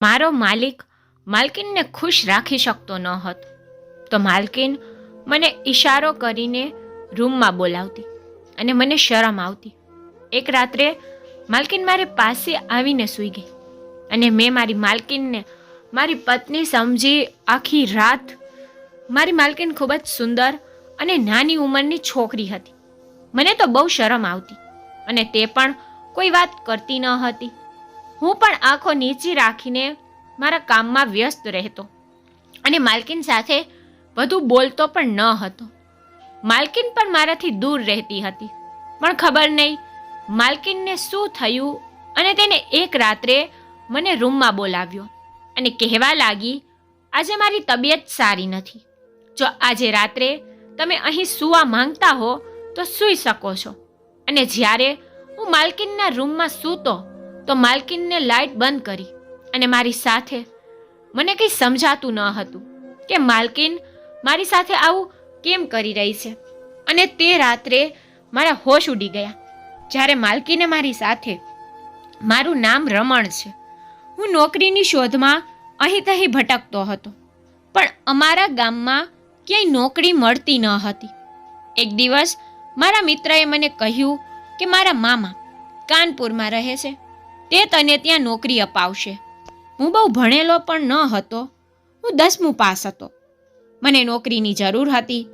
મારો માલિક માલકીનને ખુશ રાખી શકતો ન હતો. તો માલકીન મને ઈશારો કરીને રૂમમાં બોલાવતી અને મને શરમ આવતી. એક રાત્રે માલકીન મારી પાસે આવીને સૂઈ ગઈ અને મેં મારી માલકીનને મારી પત્ની સમજી આખી રાત મારી માલકીન ખૂબ જ સુંદર અને નાની ઉંમરની છોકરી હતી. મને તો બહુ શરમ આવતી અને તે પણ કોઈ વાત કરતી ન હતી. હું પણ આંખો નીચી રાખીને મારા કામમાં વ્યસ્ત રહેતો અને માલકીન સાથે વધુ બોલતો પણ ન હતો. માલકીન પણ મારાથી દૂર રહેતી હતી. પણ ખબર નહીં માલકીનને શું થયું અને તેને એક રાત્રે મને રૂમમાં બોલાવ્યો અને કહેવા લાગી, આજે મારી તબિયત સારી નથી. જો આજે રાત્રે તમે અહીં સૂવા માંગતા હો તો સૂઈ શકો છો. અને જ્યારે હું માલકીનના રૂમમાં સૂતો તો માલકીનને લાઇટ બંધ કરી અને મારી સાથે મને કંઈ સમજાતું ન હતું કે માલકીન મારી સાથે આવું કેમ કરી રહી છે. અને તે રાત્રે મારા હોશ ઉડી ગયા. જ્યારે માલકીને મારી સાથે મારું નામ રમણ છે, હું નોકરીની શોધમાં અહીં તહીં ભટકતો હતો. પણ અમારા ગામમાં ક્યાંય નોકરી મળતી ન હતી. એક દિવસ મારા મિત્રએ મને કહ્યું કે મારા મામા કાનપુરમાં રહે છે. તે તને ત્યાં નોકરી અપાવશે. હું બહુ ભણેલો પણ ન હતો. હું દસમું પાસ હતો. મને નોકરીની જરૂર હતી.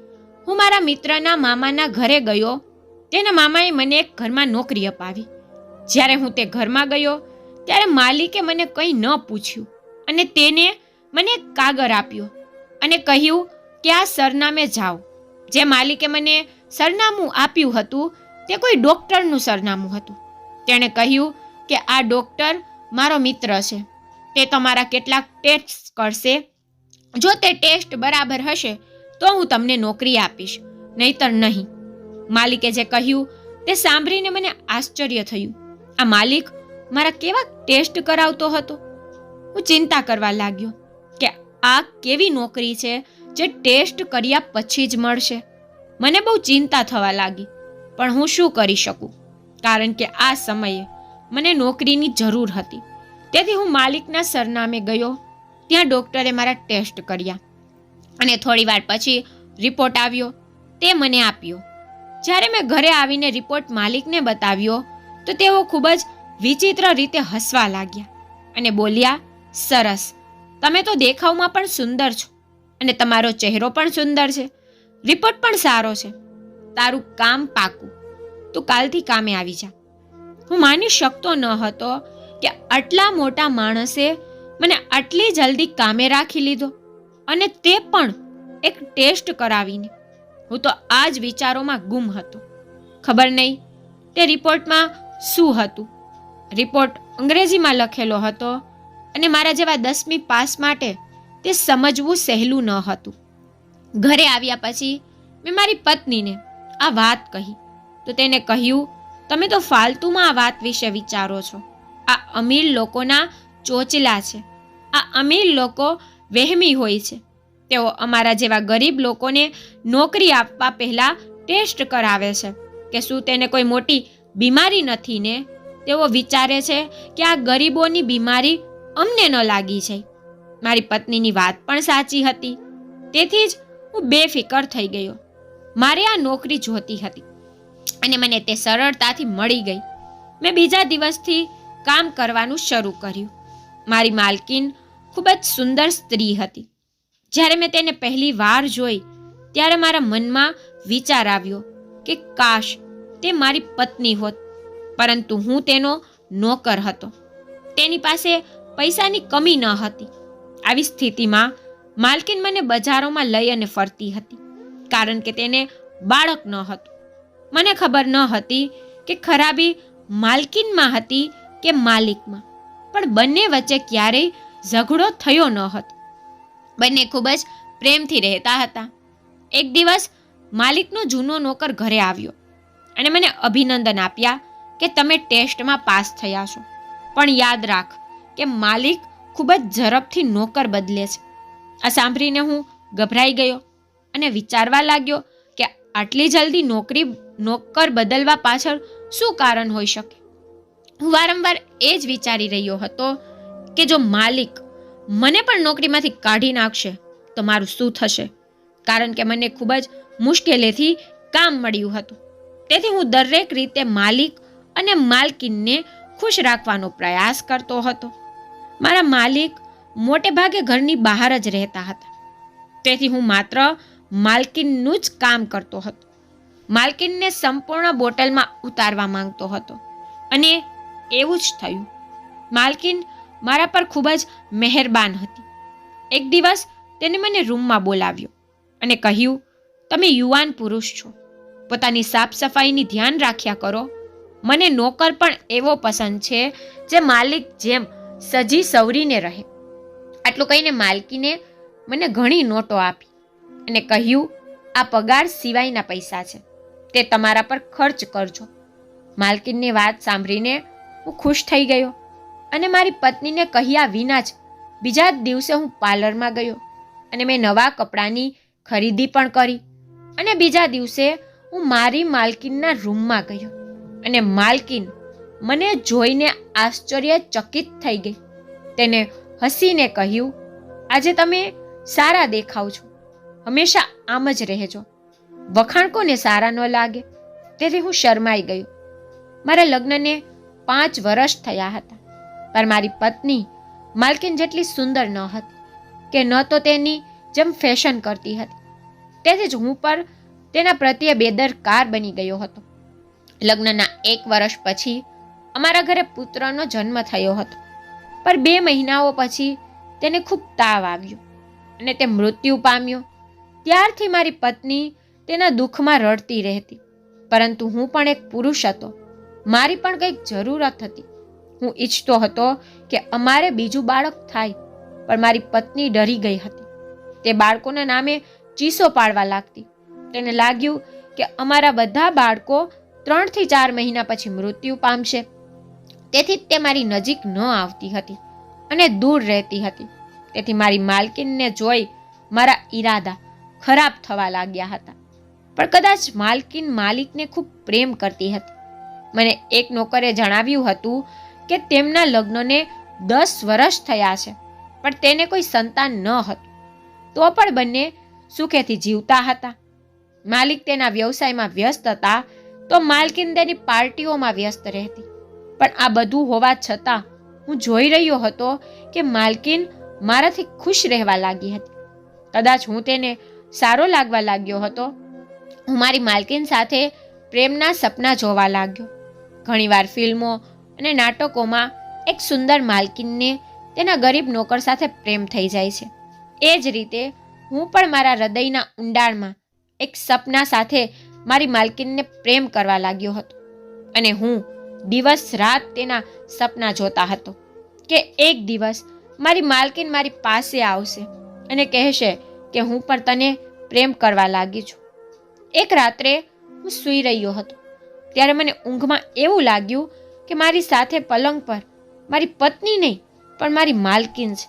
હું મારા મિત્રના મામાના ઘરે ગયો. તેના મામાએ મને એક ઘરમાં નોકરી અપાવી. જ્યારે હું તે ઘરમાં ગયો, ત્યારે માલિકે મને કંઈ ન પૂછ્યું અને તેને મને કાગળ આપ્યો અને કહ્યું કે આ સરનામે જાઓ. જે માલિકે મને સરનામું આપ્યું હતું, તે કોઈ ડૉક્ટરનું સરનામું હતું. તેણે કહ્યું કે આ ડૉક્ટર મારો મિત્ર છે. તે તમારા કેટલાક ટેસ્ટ કરશે. જો તે ટેસ્ટ બરાબર હશે, તો હું તમને નોકરી આપીશ. નહીતર નહીં. માલિકે જે કહ્યું, તે સાંભળીને મને આશ્ચર્ય થયું. આ માલિક મારા કેવા ટેસ્ટ કરાવતો હતો? હું ચિંતા કરવા લાગ્યો કે આ કેવી નોકરી છે જે ટેસ્ટ કર્યા પછી જ મળશે. મને બહુ ચિંતા થવા લાગી, પણ હું શું કરી શકું? કારણ કે આ સમયે મને નોકરીની જરૂર હતી. તેથી હું માલિકના સરનામે ગયો. ત્યાં ડૉક્ટરે મારા ટેસ્ટ કર્યા અને થોડી વાર પછી રિપોર્ટ આવ્યો. તે મને આપ્યો. જ્યારે મેં ઘરે આવીને રિપોર્ટ માલિકને બતાવ્યો, તો તેઓ ખૂબ જ વિચિત્ર રીતે હસવા લાગ્યા અને બોલ્યા, સરસ. તમે તો દેખાવમાં પણ સુંદર છો અને તમારો ચહેરો પણ સુંદર છે. રિપોર્ટ પણ સારો છે. તારું કામ પાકું. તું કાલથી કામે આવી જા. હું માની શકતો ન હતો કે આટલા મોટા માણસે મને આટલી જલ્દી કામે રાખી લીધો અને તે પણ એક ટેસ્ટ કરાવીને. હું તો આ જ વિચારોમાં ગુમ હતો. ખબર નહીં તે રિપોર્ટમાં શું હતું. રિપોર્ટ અંગ્રેજીમાં લખેલો હતો અને મારા જેવા દસમી પાસ માટે તે સમજવું સહેલું ન હતું. ઘરે આવ્યા પછી મેં મારી પત્નીને આ વાત કહી. તો તેને કહ્યું તમે તો ફાલતુમાં આ વાત વિશે વિચારો છો. આ અમીર લોકોના ચોચલા છે. આ અમીર લોકો વહેમી હોય છે. તેઓ અમારા જેવા ગરીબ લોકોને નોકરી આપવા પહેલાં ટેસ્ટ કરાવે છે કે શું તેને કોઈ મોટી બીમારી નથી ને? તેઓ વિચારે છે કે આ ગરીબોની બીમારી અમને ન લાગી છે મારી પત્નીની વાત પણ સાચી હતી. તેથી જ હું બેફિકર થઈ ગયો. મારે આ નોકરી જોતી હતી. અને મને તે સરળતાથી મળી ગઈ. મેં બીજા દિવસથી કામ કરવાનું શરૂ કર્યું. મારી માલકીન ખૂબ જ સુંદર સ્ત્રી હતી. જ્યારે મેં તેને પહેલી વાર જોઈ, ત્યારે મારા મનમાં વિચાર આવ્યો કે કાશ તે મારી પત્ની હોત, પરંતુ હું તેનો નોકર હતો. તેની પાસે પૈસાની કમી ન હતી. આવી સ્થિતિમાં માલકીન મને બજારોમાં લઈ અને ફરતી હતી, કારણ કે તેને બાળક ન હતું. મને ખબર ન હતી કે ખરાબી માલકીનમાં હતી કે માલિકમાં. પણ બંને વચ્ચે ક્યારેય ઝઘડો થયો ન હતો. બંને ખૂબ જ પ્રેમથી રહેતા હતા. એક દિવસ માલિકનો જૂનો નોકર ઘરે આવ્યો અને મને અભિનંદન આપ્યા કે તમે ટેસ્ટમાં પાસ થયા છો. પણ યાદ રાખ કે માલિક ખૂબ જ ઝડપથી નોકર બદલે છે. આ સાંભળીને હું ગભરાઈ ગયો અને વિચારવા લાગ્યો આટલી જલ્દી નોકરી, નોકર બદલવા પાછળ શું કારણ હોઈ શકે? હું વારંવાર એ જ વિચારી રહ્યો હતો કે જો માલિક મને પણ નોકરીમાંથી કાઢી નાખશે, તો મારું શું થશે? કારણ કે મને ખૂબ જ મુશ્કેલીથી કામ મળ્યું હતું. તેથી હું દરેક રીતે માલિક અને માલકીનને ખુશ રાખવાનો પ્રયાસ કરતો હતો. મારા માલિક મોટે ભાગે ઘરની બહાર જ રહેતા હતા. તેથી હું માત્ર માલકીનનું જ કામ કરતો હતો. માલકીનને સંપૂર્ણ બોટલમાં ઉતારવા માંગતો હતો. અને એવું જ થયું. માલકીન મારા પર ખૂબ જ મહેરબાન હતી. એક દિવસ તેને મને રૂમમાં બોલાવ્યો અને કહ્યું, તમે યુવાન પુરુષ છો. પોતાની સાફ સફાઈની ધ્યાન રાખ્યા કરો. મને નોકર પણ એવો પસંદ છે જે માલિક જેમ સજી સવરીને રહે. આટલું કહીને માલકીને મને ઘણી નોટો આપી. અને કહ્યું, આ પગાર સિવાયના પૈસા છે. તે તમારા પર ખર્ચ કરજો. માલકીનની વાત સાંભળીને હું ખુશ થઈ ગયો અને મારી પત્નીને કહ્યા વિના જ બીજા જ દિવસે હું પાર્લરમાં ગયો અને મેં નવા કપડાની ખરીદી પણ કરી અને બીજા દિવસે હું મારી માલકીનના રૂમમાં ગયો અને માલકીન મને જોઈને આશ્ચર્યચકિત થઈ ગઈ. તેને હસીને કહ્યું, આજે તમે સારા દેખાવ છો. હંમેશા આમ જ રહેજો. વખાણ કોને સારા ન લાગે. તેથી હું શરમાઈ ગયો મારા લગ્નને પાંચ વર્ષ થયા હતા. પણ મારી પત્ની માલકીન જેટલી સુંદર ન હતી કે ન તો તેની જેમ ફેશન કરતી હતી. તેથી જ હું પર તેના પ્રત્યે બેદરકાર બની ગયો હતો. લગ્નના એક વર્ષ પછી અમારા ઘરે પુત્રનો જન્મ થયો હતો. પણ બે મહિનાઓ પછી તેને ખૂબ તાવ આવ્યો અને તે મૃત્યુ પામ્યો. ત્યારથી મારી પત્ની તેના દુઃખમાં રડતી રહેતી. પરંતુ હું પણ એક પુરુષ હતો. મારી પણ કંઈક જરૂરત હતી. હું ઈચ્છતો હતો કે અમારે બીજું બાળક થાય, પણ મારી પત્ની ડરી ગઈ હતી. તે બાળકોના નામે ચીસો પાડવા લાગતી. તેને લાગ્યું કે અમારા બધા બાળકો ત્રણથી ચાર મહિના પછી મૃત્યુ પામશે. તેથી તે મારી નજીક ન આવતી હતી અને દૂર રહેતી હતી. તેથી મારી માલકીનને જોઈ મારા ઈરાદા ખરાબ થવા લાગ્યા હતા. પણ કદાચ માલકીન માલિકને ખૂબ પ્રેમ કરતી હતી. મને એક નોકરે જણાવ્યું હતું કે તેમના લગ્નને દસ વર્ષ થયા છે, પણ તેને કોઈ સંતાન ન હતું. તો પણ બંને સુખેથી જીવતા હતા. માલિક તેના વ્યવસાયમાં વ્યસ્ત હતા, તો માલકીન તેની પાર્ટીઓમાં વ્યસ્ત રહેતી. પણ આ બધું હોવા છતાં હું જોઈ રહ્યો હતો કે માલકીન મારાથી ખુશ રહેવા લાગી હતી. કદાચ હું તેને સારો લાગવા લાગ્યો હતો. હું મારી માલકીન સાથે પ્રેમના સપના જોવા લાગ્યો. ઘણીવાર ફિલ્મો અને નાટકોમાં એક સુંદર માલકીનને તેના ગરીબ નોકર સાથે પ્રેમ થઈ જાય છે. એ જ રીતે હું પણ મારા હૃદયના ઊંડાણમાં એક સપના સાથે મારી માલકીનને પ્રેમ કરવા લાગ્યો હતો અને હું દિવસ રાત તેના સપના જોતા હતો કે એક દિવસ મારી માલકીન મારી પાસે આવશે અને કહેશે કે હું પણ તને પ્રેમ કરવા લાગી છું. એક રાત્રે હું સૂઈ રહ્યો હતો. ત્યારે મને ઊંઘમાં એવું લાગ્યું કે મારી સાથે પલંગ પર મારી પત્ની નહીં, પણ મારી માલકીન છે.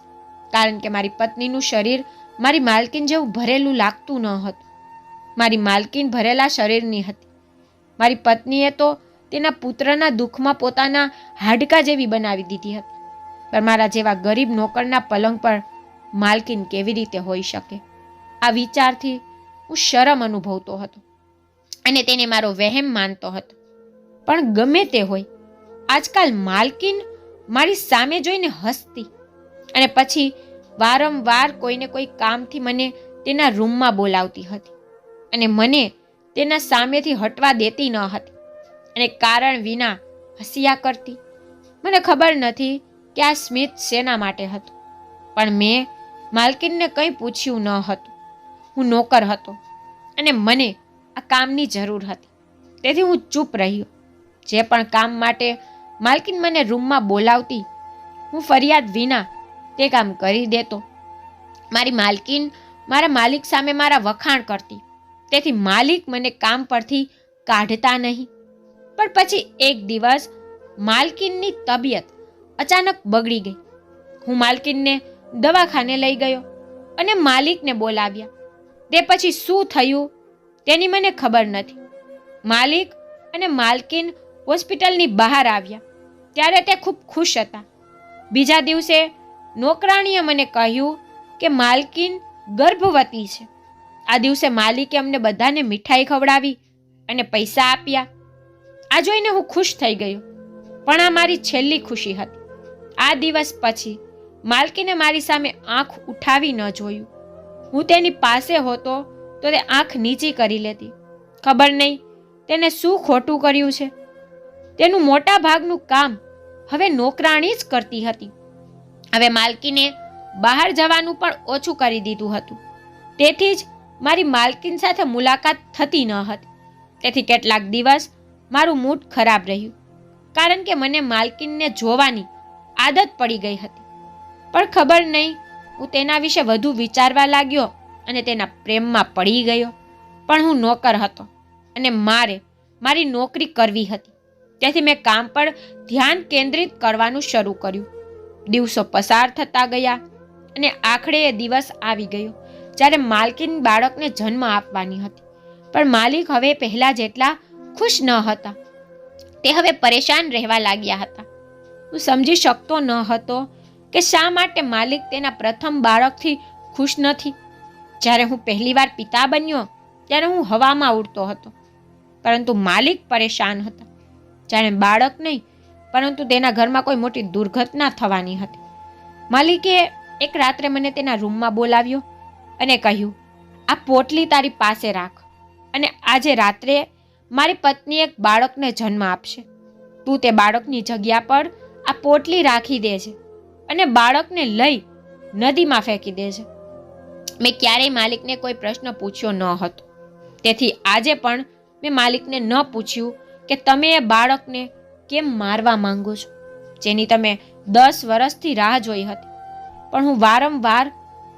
કારણ કે મારી પત્નીનું શરીર મારી માલકીન જેવું ભરેલું લાગતું ન હતું. મારી માલકીન ભરેલા શરીરની હતી. મારી પત્નીએ તો તેના પુત્રના દુઃખમાં પોતાના હાડકા જેવી બનાવી દીધી હતી. પણ મારા જેવા ગરીબ નોકરના પલંગ પર માલકીન કેવી રીતે હોઈ શકે? આ વિચારથી હું શરમ અનુભવતો હતો અને તેને મારો વહેમ માનતો હતો. પણ ગમે તે હોય, આજકાલ માલકીન મારી સામે જોઈને હસતી અને પછી વારંવાર કોઈને કોઈ કામથી મને તેના રૂમમાં બોલાવતી હતી અને મને તેના સામેથી હટવા દેતી ન હતી અને કારણ વિના હસિયા કરતી. મને ખબર નથી કે આ સ્મિત શેના માટે હતું, પણ મેં માલકીનને કંઈ પૂછ્યું ન હતું. હું નોકર હતો અને મને આ કામની જરૂર હતી. તેથી હું ચૂપ રહ્યો. જે પણ કામ માટે માલકીન મને રૂમમાં બોલાવતી, હું ફરિયાદ વિના તે કામ કરી દેતો. મારી માલકીન મારા માલિક સામે મારા વખાણ કરતી. તેથી માલિક મને કામ પરથી કાઢતા નહીં. પણ પછી એક દિવસ માલકીનની તબિયત અચાનક બગડી ગઈ. હું માલકીનને દવાખાને લઈ ગયો અને માલિકને બોલાવ્યા. તે પછી શું થયું તેની મને ખબર નથી. માલિક અને માલકીન હોસ્પિટલની બહાર આવ્યા. ત્યારે તે ખૂબ ખુશ હતા. બીજા દિવસે નોકરાણીએ મને કહ્યું કે માલકીન ગર્ભવતી છે. આ દિવસે માલિકે અમને બધાને મીઠાઈ ખવડાવી અને પૈસા આપ્યા. આ જોઈને હું ખુશ થઈ ગયો. પણ આ મારી છેલ્લી ખુશી હતી. આ દિવસ પછી માલકીને મારી સામે આંખ ઉઠાવી ન જોયું. હું તેની પાસે હોતો તો તે આંખ નીચી કરી લેતી. ખબર નહીં તેને શું ખોટું કર્યું છે. તેનું મોટા ભાગનું કામ હવે નોકરાણી જ કરતી હતી. હવે માલકીને બહાર જવાનું પણ ઓછું કરી દીધું હતું. તેથી જ મારી માલકીન સાથે મુલાકાત થતી ન હતી. તેથી કેટલાક દિવસ મારું મૂડ ખરાબ રહ્યું. કારણ કે મને માલકીનને જોવાની આદત પડી ગઈ હતી. પણ ખબર નહીં. હું તેના વિશે વધુ વિચારવા લાગ્યો અને તેના પ્રેમમાં પડી ગયો. પણ હું નોકર હતો અને મારે મારી નોકરી કરવી હતી. તેથી મેં કામ પર ધ્યાન કેન્દ્રિત કરવાનું શરૂ કર્યું. દિવસો પસાર થતા ગયા અને આખરે એ દિવસ આવી ગયો જ્યારે માલકીન બાળકને જન્મ આપવાની હતી. પણ માલિક હવે પહેલાં જેટલા ખુશ ન હતા. તે હવે પરેશાન રહેવા લાગ્યા હતા. હું સમજી શકતો ન હતો કે શા માટે માલિક તેના પ્રથમ બાળકથી ખુશ નથી? જ્યારે હું પહેલીવાર પિતા બન્યો, ત્યારે હું હવામાં ઉડતો હતો. પરંતુ માલિક પરેશાન હતા. જાણે બાળક નહીં, પરંતુ તેના ઘરમાં કોઈ મોટી દુર્ઘટના થવાની હતી. માલિકે એક રાત્રે મને તેના રૂમમાં બોલાવ્યો અને કહ્યું, આ પોટલી તારી પાસે રાખ. અને આજે રાત્રે મારી પત્ની એક બાળકને જન્મ આપશે. તું તે બાળકની જગ્યા પર આ પોટલી રાખી દે છે અને બાળકને લઈ નદીમાં ફેંકી દે છે. મેં ક્યારેય માલિકને કોઈ પ્રશ્ન પૂછ્યો ન હતો. તેથી આજે પણ મેં માલિકને ન પૂછ્યું કે તમે એ બાળકને કેમ મારવા માંગો છો? જેની તમે દસ વર્ષથી રાહ જોઈ હતી. પણ હું વારંવાર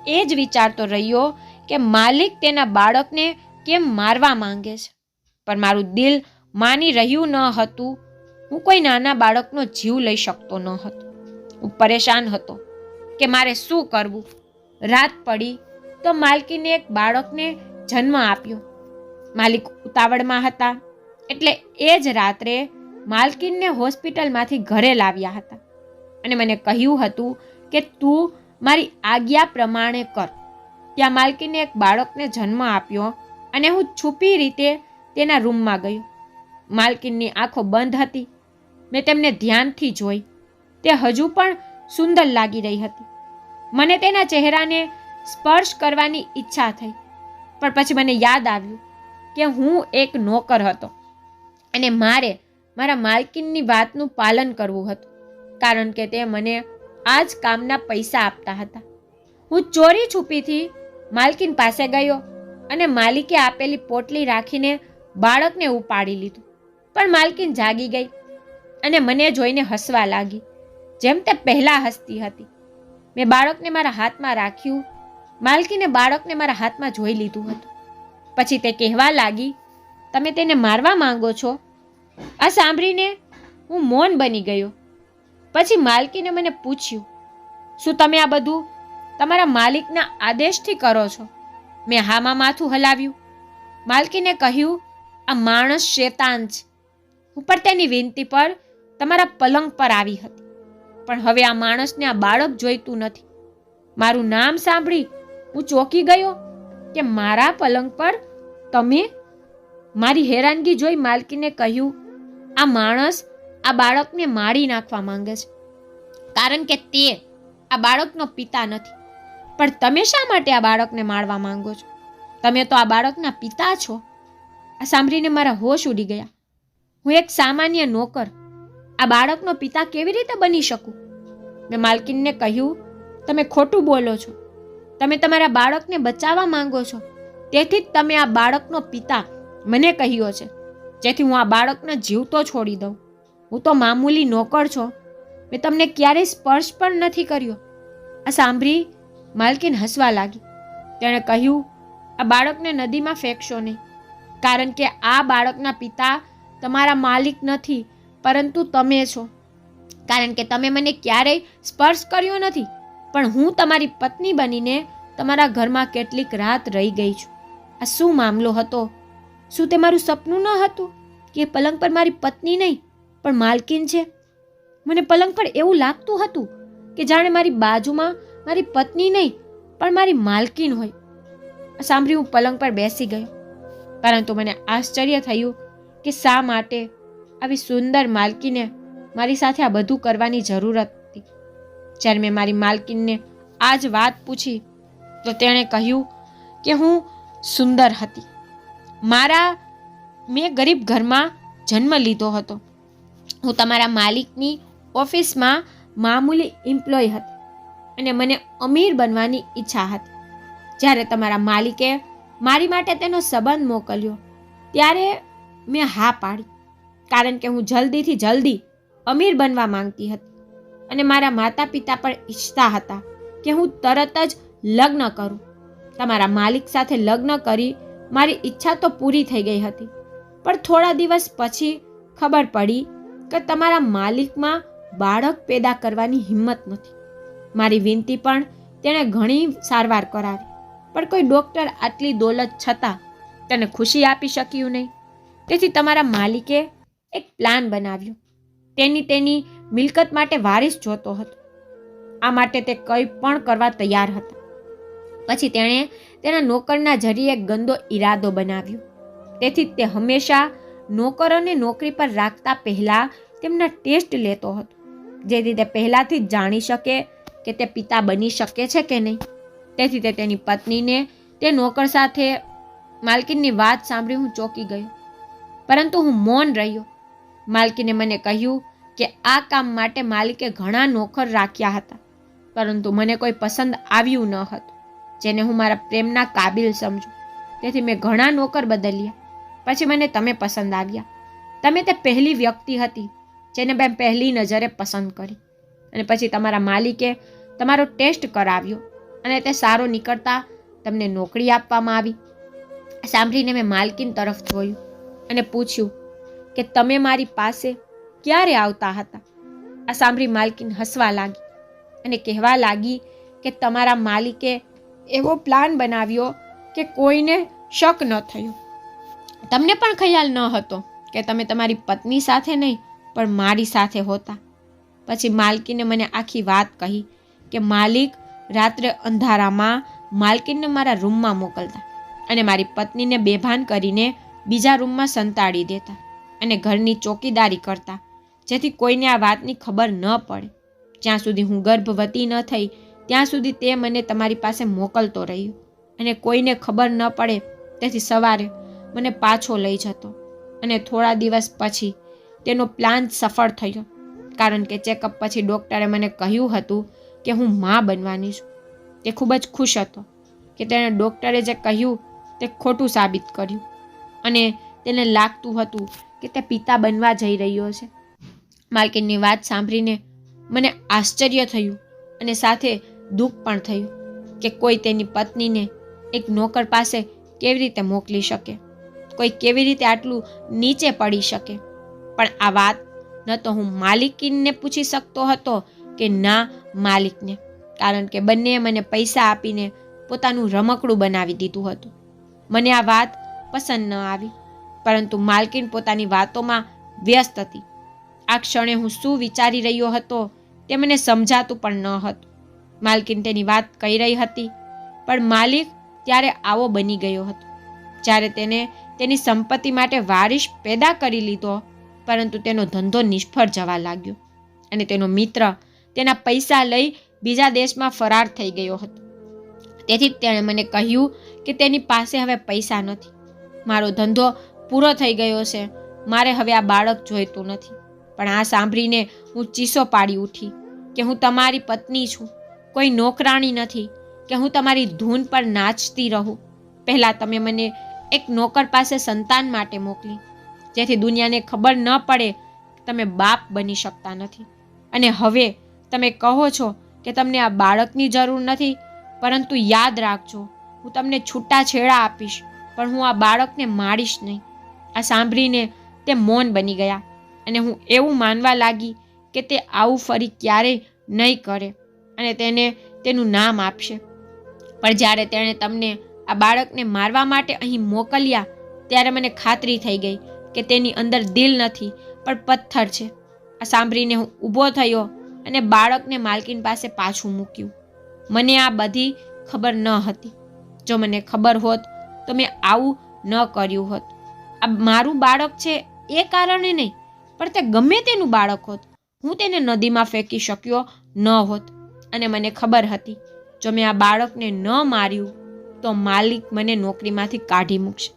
એ જ વિચારતો રહ્યો કે માલિક તેના બાળકને કેમ મારવા માંગે છે? પણ મારું દિલ માની રહ્યું ન હતું. હું કોઈ નાના બાળકનો જીવ લઈ શકતો ન હતો. હું પરેશાન હતો કે મારે શું કરવું? રાત પડી તો માલકીને એક બાળકને જન્મ આપ્યો. માલિક ઉતાવળમાં હતા એટલે એ જ રાત્રે માલકીનને હોસ્પિટલમાંથી ઘરે લાવ્યા હતા. અને મને કહ્યું હતું કે તું મારી આજ્ઞા પ્રમાણે કર. ત્યાં માલકીને એક બાળકને જન્મ આપ્યો અને હું છુપી રીતે તેના રૂમમાં ગયો. માલકીનની આંખો બંધ હતી. મેં તેમને ધ્યાનથી જોઈ. તે હજુ પણ સુંદર લાગી રહી હતી. મને તેના ચહેરાને સ્પર્શ કરવાની ઈચ્છા થઈ, પણ પછી મને યાદ આવ્યું કે હું એક નોકર હતો અને મારે મારા માલકીનની વાતનું પાલન કરવું હતું, કારણ કે તે મને આ જ કામના પૈસા આપતા હતા. હું ચોરી છુપીથી માલકીન પાસે ગયો અને માલિકે આપેલી પોટલી રાખીને બાળકને ઉપાડી લીધું, પણ માલકીન જાગી ગઈ અને મને જોઈને હસવા લાગી. જેમ તે પહેલાં હસતી હતી. મેં બાળકને મારા હાથમાં રાખ્યું, માલકીને બાળકને મારા હાથમાં જોઈ લીધું હતું. પછી તે કહેવા લાગી, તમે તેને મારવા માંગો છો? આ સાંભળીને હું મૌન બની ગયો. પછી માલકીને મને પૂછ્યું, શું તમે આ બધું તમારા માલિકના આદેશથી કરો છો? મેં હામાં માથું હલાવ્યું. માલકીને કહ્યું, આ માણસ શેતાન છે. હું પણ તેની વિનંતી પર તમારા પલંગ પર આવી હતી. પણ હવે આ માણસને આ બાળક જોઈતું નથી. મારું નામ સાંભળી હું ચોકી ગયો કે મારા પલંગ પર તમે મારી હેરાનગી જોઈ માલકીને કહ્યું, આ માણસ આ બાળકને મારી નાખવા માંગે છે. કારણ કે તે આ બાળકનો પિતા નથી. પણ તમે શા માટે આ બાળકને મારવા માંગો છો? તમે તો આ બાળકના પિતા છો. આ સાંભળીને મારા હોશ ઉડી ગયા. હું એક સામાન્ય નોકર આ બાળકનો પિતા કેવી રીતે બની શકું? મેં માલકીનને કહ્યું, તમે ખોટું બોલો છો. તમે તમારા બાળકને બચાવવા માંગો છો. તેથી જ તમે આ બાળકનો પિતા મને કહ્યો છે. જેથી હું આ બાળકને જીવતો છોડી દઉં. હું તો મામૂલી નોકર છો. મેં તમને ક્યારેય સ્પર્શ પણ નથી કર્યો. આ સાંભળી માલકીન હસવા લાગી. તેણે કહ્યું, આ બાળકને નદીમાં ફેંકશો નહીં. કારણ કે આ બાળકના પિતા તમારા માલિક નથી. પરંતુ તમે છો. કારણ કે તમે મને ક્યારેય સ્પર્શ કર્યો નથી. પણ હું તમારી પત્ની બનીને તમારા ઘરમાં કેટલીક રાત રહી ગઈ છું. આ શું મામલો હતો? શું તે મારું સપનું ન હતું કે પલંગ પર મારી પત્ની નહીં, પણ માલકીન છે? મને પલંગ પર એવું લાગતું હતું કે જાણે મારી બાજુમાં મારી પત્ની નહીં, પણ મારી માલકીન હોય. સાંભળી હું પલંગ પર બેસી ગયો. પરંતુ મને આશ્ચર્ય થયું કે શા માટે આવી સુંદર માલકીને મારી સાથે આ બધું કરવાની જરૂરત હતી. જ્યારે મેં મારી માલકીનને આ જ વાત પૂછી, તો તેણે કહ્યું કે હું સુંદર હતી. મારા, મેં ગરીબ ઘરમાં જન્મ લીધો હતો. હું તમારા માલિકની ઓફિસમાં મામૂલી એમ્પ્લોય હતી અને મને અમીર બનવાની ઈચ્છા હતી. જ્યારે તમારા માલિકે મારી માટે તેનો સંબંધ મોકલ્યો, ત્યારે મેં હા પાડી. કારણ કે હું જલ્દીથી જલ્દી અમીર બનવા માંગતી હતી અને મારા માતા પિતા પણ ઈચ્છતા હતા કે હું તરત જ લગ્ન કરું. તમારા માલિક સાથે લગ્ન કરી મારી ઈચ્છા તો પૂરી થઈ ગઈ હતી, પણ થોડા દિવસ પછી ખબર પડી કે તમારા માલિકમાં બાળક પેદા કરવાની હિંમત નથી. મારી વિનંતી પણ તેણે ઘણી સારવાર કરાવી, પણ કોઈ ડૉક્ટર આટલી દોલત છતાં તેને ખુશી આપી શક્યું નહીં. તેથી તમારા માલિકે એક પ્લાન બનાવ્યો. તેની તેની મિલકત માટે વારિસ જોતો હતો. આ માટે તે કંઈ પણ કરવા તૈયાર હતા. પછી તેણે તેના નોકરના જરીએ ગંદો ઈરાદો બનાવ્યો. તેથી તે હંમેશા નોકરોને નોકરી પર રાખતા પહેલાં તેમના ટેસ્ટ લેતો હતો. જેથી તે પહેલાંથી જ જાણી શકે કે તે પિતા બની શકે છે કે નહીં. તેથી તે તેની પત્નીને તે નોકર સાથે માલકીનની વાત સાંભળી હું ચોંકી ગયો. પરંતુ હું મૌન રહ્યો. માલકીને મને કહ્યું કે આ કામ માટે માલિકે ઘણા નોકર રાખ્યા હતા, પરંતુ મને કોઈ પસંદ આવ્યું ન હતું, જેને હું મારા પ્રેમના કાબિલ સમજું. તેથી મેં ઘણા નોકર બદલ્યા. પછી મને તમે પસંદ આવ્યા. તમે તે પહેલી વ્યક્તિ હતી, જેને મેં પહેલી નજરે પસંદ કરી. અને પછી તમારા માલિકે તમારો ટેસ્ટ કરાવ્યો અને તે સારો નીકળતા તમને નોકરી આપવામાં આવી. સાંભળીને મેં માલકીન તરફ જોયું અને પૂછ્યું કે તમે મારી પાસે ક્યારે આવતા હતા? આ સાંભળી માલકીન હસવા લાગી અને કહેવા લાગી કે તમારા માલિકે એવો પ્લાન બનાવ્યો કે કોઈને શક ન થયો. તમને પણ ખ્યાલ ન હતો કે તમે તમારી પત્ની સાથે નહીં, પણ મારી સાથે હોતા. પછી માલકીને મને આખી વાત કહી કે માલિક રાત્રે અંધારામાં માલકીનને મારા રૂમમાં મોકલતા અને મારી પત્નીને બેભાન કરીને બીજા રૂમમાં સંતાડી દેતા. અને ઘરની ચોકીદારી કરતા, જેથી કોઈને આ વાતની ખબર ન પડે. જ્યાં સુધી હું ગર્ભવતી ન થઈ, ત્યાં સુધી તે મને તમારી પાસે મોકલતો રહ્યો અને કોઈને ખબર ન પડે, તેથી સવારે મને પાછો લઈ જતો અને થોડા દિવસ પછી તેનો પ્લાન સફળ થયો. કારણ કે ચેકઅપ પછી ડૉક્ટરે મને કહ્યું હતું કે હું મા બનવાની છું. તે ખૂબ જ ખુશ હતો કે તેણે ડૉક્ટરે જે કહ્યું તે ખોટું સાબિત કર્યું અને તેને લાગતું હતું કે તે પિતા બનવા જઈ રહ્યો છે. માલકીનની વાત સાંભળીને મને આશ્ચર્ય થયું અને સાથે દુઃખ પણ થયું કે કોઈ તેની પત્નીને એક નોકર પાસે કેવી રીતે મોકલી શકે. કોઈ કેવી રીતે આટલું નીચે પડી શકે. પણ આ વાત ન તો હું માલિકીનને પૂછી શકતો હતો કે ના માલિકને, કારણ કે બંનેએ મને પૈસા આપીને પોતાનું રમકડું બનાવી દીધું હતું. મને આ વાત પસંદ ન આવી. પરંતુ માલકીન પોતાની વાતોમાં વ્યસ્ત હતી. આ ક્ષણે હું શું વિચારી રહ્યો હતો તે મને સમજાતું પણ ન હતું. માલકીન તેની વાત કહી રહી હતી, પણ માલિક ત્યારે આવો બની ગયો હતો. જ્યારે તેને તેની સંપત્તિ માટે વારિશ પેદા કરી લીધો, પરંતુ તેનો ધંધો નિષ્ફળ જવા લાગ્યો અને તેનો મિત્ર તેના પૈસા લઈ બીજા દેશમાં ફરાર થઈ ગયો હતો. તેથી તેણે મને કહ્યું કે તેની પાસે હવે પૈસા નથી. મારો ધંધો પૂરો થઈ ગયો છે. મારે હવે આ બાળક જોઈતું નથી. પણ આ સાંભળીને હું ચીસો પાડી ઉઠી કે હું તમારી પત્ની છું. કોઈ નોકરાણી નથી કે હું તમારી ધૂન પર નાચતી રહું. પહેલાં તમે મને એક નોકર પાસે સંતાન માટે મોકલી. જેથી દુનિયાને ખબર ન પડે તમે બાપ બની શકતા નથી. અને હવે તમે કહો છો કે તમને આ બાળકની જરૂર નથી, પરંતુ યાદ રાખજો. હું તમને છૂટા છેડા આપીશ, પણ હું આ બાળકને મારીશ નહીં. આ સાંભળીને તે મૌન બની ગયા અને હું એવું માનવા લાગી કે તે આવું ફરી ક્યારેય નહીં કરે અને તેને તેનું નામ આપશે. પણ જ્યારે તેણે તમને આ બાળકને મારવા માટે અહીં મોકલ્યા, ત્યારે મને ખાતરી થઈ ગઈ કે તેની અંદર દિલ નથી, પણ પથ્થર છે. આ સાંભળીને હું ઊભો થયો અને બાળકને માલકીન પાસે પાછું મૂક્યું. મને આ બધી ખબર ન હતી. જો મને ખબર હોત તો મેં આવું ન કર્યું હોત. આ મારું બાળક છે એ કારણે નહીં, પણ તે ગમે તેનું બાળક હોત. હું તેને નદીમાં ફેંકી શક્યો ન હોત. અને મને ખબર હતી, જો મેં આ બાળકને ન માર્યું, તો માલિક મને નોકરીમાંથી કાઢી મૂકશે.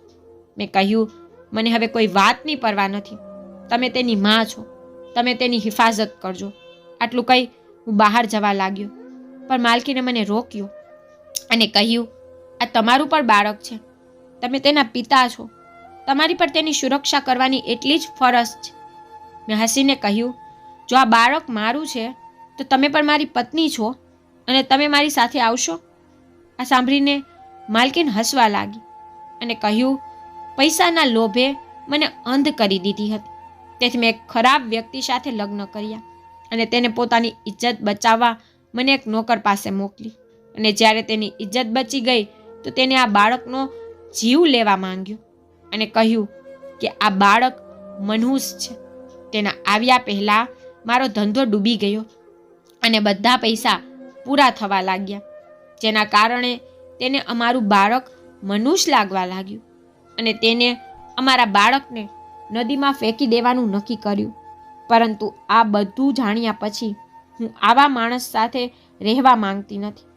મેં કહ્યું, મને હવે કોઈ વાતની પરવા નથી. તમે તેની માં છો. તમે તેની હિફાજત કરજો. આટલું કહી હું બહાર જવા લાગ્યો, પણ માલકીને મને રોક્યો અને કહ્યું, આ તમારું પણ બાળક છે. તમે તેના પિતા છો. તમારી પર તેની સુરક્ષા કરવાની એટલી જ ફરજ છે. મેં હસીને કહ્યું, જો આ બાળક મારું છે, તો તમે પણ મારી પત્ની છો અને તમે મારી સાથે આવશો? આ સાંભળીને માલકીન હસવા લાગી અને કહ્યું, પૈસાના લોભે મને અંધ કરી દીધી હતી. તેથી મેં એક ખરાબ વ્યક્તિ સાથે લગ્ન કર્યા અને તેને પોતાની ઇજ્જત બચાવવા મને એક નોકર પાસે મોકલી. અને જ્યારે તેની ઇજ્જત બચી ગઈ, તો તેને આ બાળકનો જીવ લેવા માંગ્યો. અને કહ્યું કે આ બાળક મનહૂસ છે. તેના આવ્યા પહેલાં મારો ધંધો ડૂબી ગયો અને બધા પૈસા પૂરા થવા લાગ્યા. જેના કારણે તેને અમારું બાળક મનુષ્ય લાગવા લાગ્યું અને તેને અમારા બાળકને નદીમાં ફેંકી દેવાનું નક્કી કર્યું. પરંતુ આ બધું જાણ્યા પછી હું આવા માણસ સાથે રહેવા માંગતી નથી.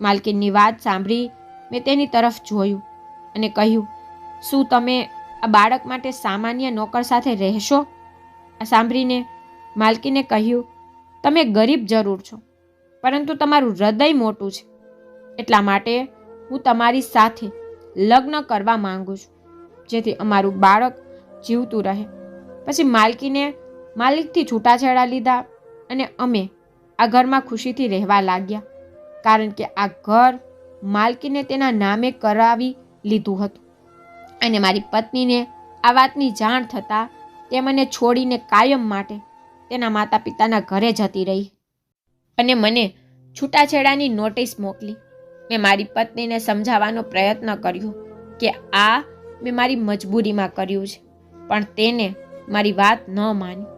માલકીનની વાત સાંભળી મેં તેની તરફ જોયું અને કહ્યું શું તમે આ બાળક માટે સામાન્ય નોકર સાથે રહેશો? આ સાંભળીને માલકીને કહ્યું, તમે ગરીબ જરૂર છો, પરંતુ તમારું હૃદય મોટું છે. એટલા માટે હું તમારી સાથે લગ્ન કરવા માંગુ છું, જેથી અમારું બાળક જીવતું રહે. પછી માલકીને માલિકથી છૂટાછેડા લીધા અને અમે આ ઘરમાં ખુશીથી રહેવા લાગ્યા, કારણ કે આ ઘર માલકીને તેના નામે કરાવી લીધું હતું. અને મારી પત્નીને આ વાતની જાણ થતાં તે મને છોડીને કાયમ માટે તેના માતા પિતાના ઘરે જતી રહી અને મને છૂટાછેડાની નોટિસ મોકલી. મેં મારી પત્નીને સમજાવવાનો પ્રયત્ન કર્યો કે આ મેં મારી મજબૂરીમાં કર્યું છે, પણ તેને મારી વાત ન માની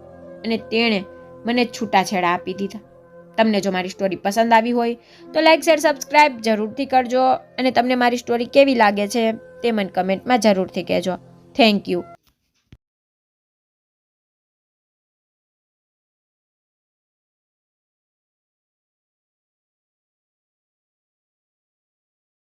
અને તેણે મને છૂટાછેડા આપી દીધા. તમને જો મારી સ્ટોરી પસંદ આવી હોય તો લાઈક શેર સબસ્ક્રાઈબ જરૂરથી કરજો અને તમને મારી સ્ટોરી કેવી લાગે છે? તે મને કમેન્ટમાં જરૂરથી કહેજો. Thank you